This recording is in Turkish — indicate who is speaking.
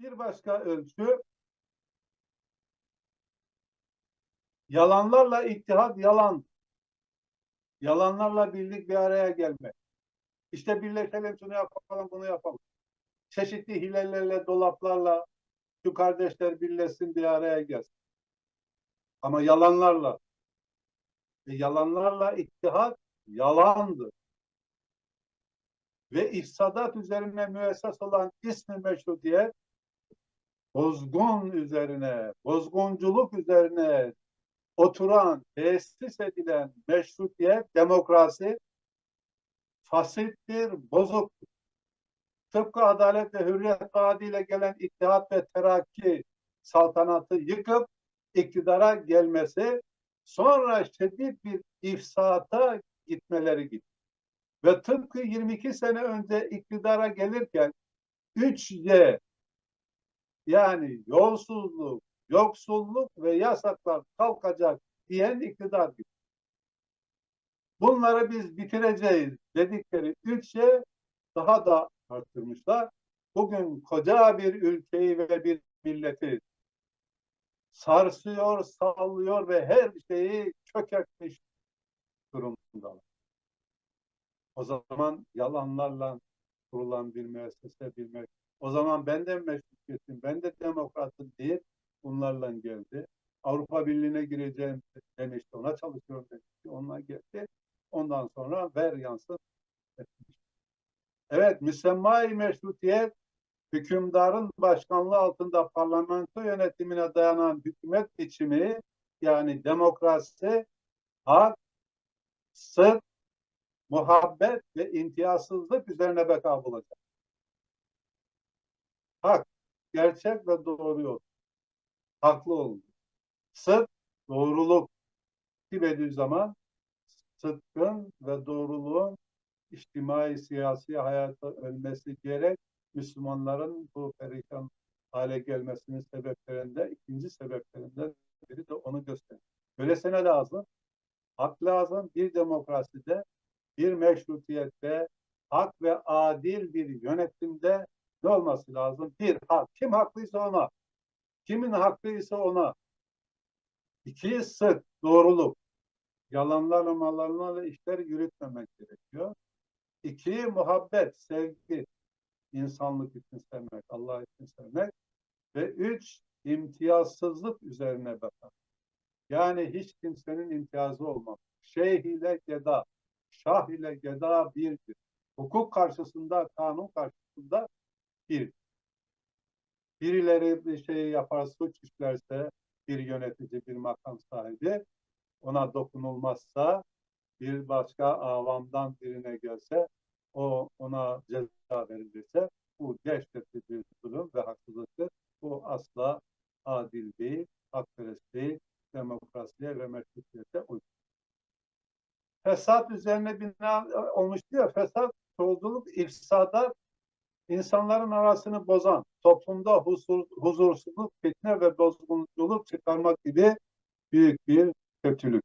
Speaker 1: Bir başka ölçü yalanlarla ittihat yalan. Yalanlarla birlik bir araya gelmek. İşte birleşelim şunu yapalım bunu yapalım. Çeşitli hilelerle dolaplarla şu kardeşler birleşsin bir araya gelsin. Ama yalanlarla e, yalanlarla ittihat yalandır. Ve ifsadat üzerine müesses olan ismi meşrutiyet bozgun üzerine, bozgunculuk üzerine oturan, tesis edilen meşrutiyet, demokrasi fasittir, bozuktur. Tıpkı adalet ve hürriyet vaadiyle gelen ittihat ve terakki saltanatı yıkıp iktidara gelmesi sonra şiddet bir ifsata gitmeleri gibi. Ve tıpkı 22 sene önce iktidara gelirken 3Y yani yolsuzluk, yoksulluk ve yasaklar kalkacak diyen iktidar gibi. Bunları biz bitireceğiz dedikleri 3Y daha da arttırmışlar. Bugün koca bir ülkeyi ve bir milleti sarsıyor, sallıyor ve her şeyi çökertmiş durumdalar. O zaman yalanlarla kurulan bir müessese bilmek. O zaman ben de meşrutiyetim, ben de demokratım diye bunlarla geldi. Avrupa Birliği'ne gireceğim demişti, ona çalışıyorum demişti, onunla geldi. Ondan sonra ver yansın etmiş. Evet, müsemma-i meşrutiyet hükümdarın başkanlığı altında parlamento yönetimine dayanan hükümet biçimi yani demokrasi, hak, sık, muhabbet ve imtiyazsızlık üzerine beka bulacak. Hak, gerçek ve doğru yol. Haklı oldu. Sık, doğruluk. Bediüzzaman sıdkın ve doğruluğun içtimai siyasi hayata ölmesi gerek Müslümanların bu perişan hale gelmesinin sebeplerinde ikinci sebeplerinden biri de onu gösteriyor. Öylesine lazım. Hak lazım. Bir demokraside, bir meşrutiyette, hak ve adil bir yönetimde ne olması lazım? Bir, hak. Kim haklıysa ona. Kimin haklıysa ona. İki, sık, doğruluk. Yalanlarla, mallarla işler yürütmemek gerekiyor. İki, muhabbet, sevgi insanlık için sevmek, Allah için sevmek ve üç, imtiyazsızlık üzerine bakar. Yani hiç kimsenin imtiyazı olmaz. Şeyh ile geda, şah ile geda birdir. Hukuk karşısında, kanun karşısında bir. Birileri bir şey yapar, suç işlerse bir yönetici, bir makam sahibi ona dokunulmazsa bir başka avamdan birine gelse o ona ceza verilirse bu dehşetli bir zulüm ve haksızlıktır. Bu asla adil değil, hakperest değil, demokrasiye ve meşrutiyete uygun. Fesat üzerine bina olmuş diyor. Fesat, çoğulculuk, ifsadat, insanların arasını bozan, toplumda huzur, huzursuzluk, fitne ve bozgunculuk çıkarmak gibi büyük bir kötülük.